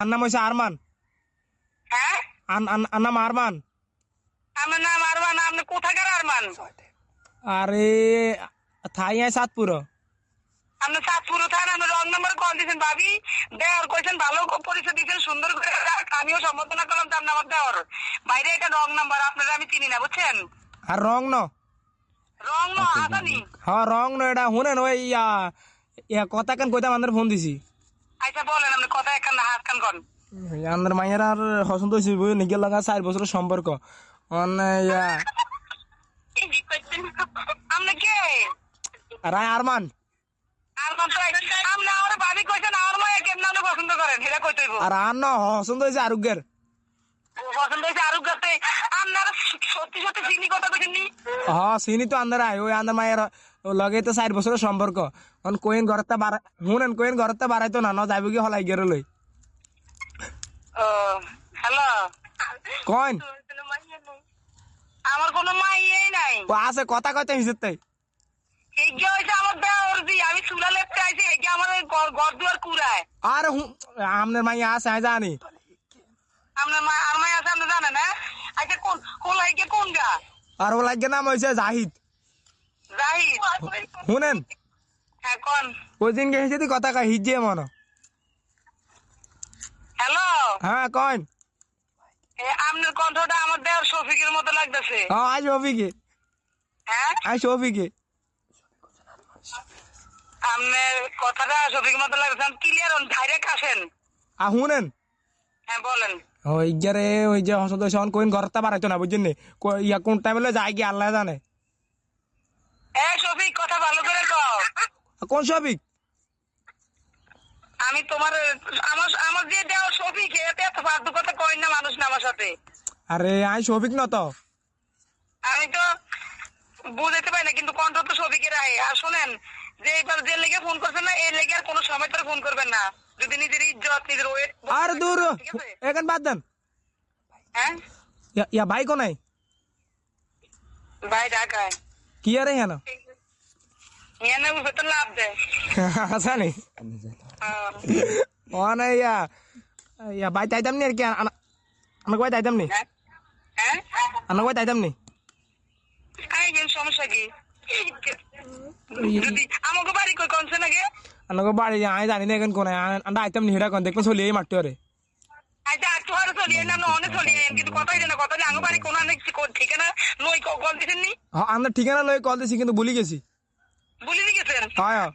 আর নাম হয়েছে আরমান। হ্যাঁ? আর নাম আরমান। আমার নাম আরমান আপনি কোথাকার আরমান? আরে থাই আয় সাতপুর। আপনি সাতপুর থান আপনি রং নাম্বার কল দিয়েছেন ভাবি। দেওয়ার কইছেন ভালো পরিচয় দিয়েছেন সুন্দর করে। আমিও সম্বোধনা করলাম তার নাম দেওয়ার। বাইরে এটা রং নাম্বার আপনারা আমি চিনি না বুঝছেন? আর রং ন? রং ন আদানি? হ্যাঁ রং ন এটা শুনেন ওই ইয়া কথা কেন কইতাম আমাদের ফোন দিছি। আচ্ছা বলেন আপনি কথা একখান না হাত কান কন। আমাদের মায়ের আর পছন্দ হয়েছে নিজের লাগা চার বছরের সম্পর্ক। রায় আরমান। আমার আমার আর ন হয়েছে আরোগ্যের। হ্যাঁ চিনি তো আন্দার আয় ওই আন্দার মায়ের লগে তো চার বছরের সম্পর্ক অন কোয়েন ঘরতে বাড়া শুনেন কোয়েন ঘরতে বাড়াইতো না ন যাইব কি হলাই গের লই হ্যালো কইন আমার কোনো মাইয়েই নাই। ও আছে কথা কইতে হিসেব তাই। আর আমনের মাইয়া আছে আমি জানি। আর মাই আছে কোন কোন কোন ও লাগে নাম হয়েছে জাহিদ। শুনেন। হ্যাঁ কোন? ওই দিন গেছে যদি কথা কয় হিজে মন হ্যালো? হ্যাঁ কইন। এ, আপনার কণ্ঠটা আমার দেওয়ার শফিকের মতো লাগতেছে। হ্যাঁ আজ শফিকে। হ্যাঁ? আজ শফিকে। আপনার কথাটা শফিকের মতো লাগতেছে ক্লিয়ার হন ডাইরেক্ট আসেন। আর শুনেন। হ্যাঁ বলেন। ওই যারে ওই যে হসদ কোন ঘরতে বাড়াইতো না বুঝছেন ইয়া কোন টাইমে যায় কি আল্লাহ জানে। শফিক কথা ভালো করে কও। কোন শফিক? আমি তোমার আমার আমার যে দেওয়ার শফিক এতে এত ফালতু কথা কই না মানুষ না আমার সাথে। আরে আই শফিক ন তো। আমি তো বুঝতে পারি না কিন্তু কণ্ঠ তো শফিকের আয় আর শোনেন যে এবার যে লেগে ফোন করছেন না এই লেগে আর কোনো সময় তোর ফোন করবেন না। যদি নিজের ইজ্জত নিজের ওয়েট আর দূর এখন বাদ দেন। হ্যাঁ? ইয়া- ভাই কোনাই ভাই ঢাকায়। কি আরে হেন এনে লাভ দেয়। আছে নি? হ্যাঁ। ও না ইয়া ইয়া ভাই তাইতাম নি আর কি আমাকে ভাই তাইতাম নি? হ্যাঁ? হ্যাঁ? আমাকে ভাই তাইতাম নি? এই যে সমস্যা কি? আমাকে বাড়ি কই কনছে নাকি? আমাকে বাড়ি আমি জানি না এখন আন্ডা আইতাম নি হেরা কোন দেখব চলি মারতে আরে চলিয়ে আমরা অনেক কিন্তু কথাই জানা কথা যে আমার বাড়ি কোন অনেক ঠিকানা? লই কল দিছেন নি হ্যাঁ আমরা ঠিকানা লই কল দিছি কিন্তু ভুলি গেছি। বলি গেছেন? হ্যাঁ হয়।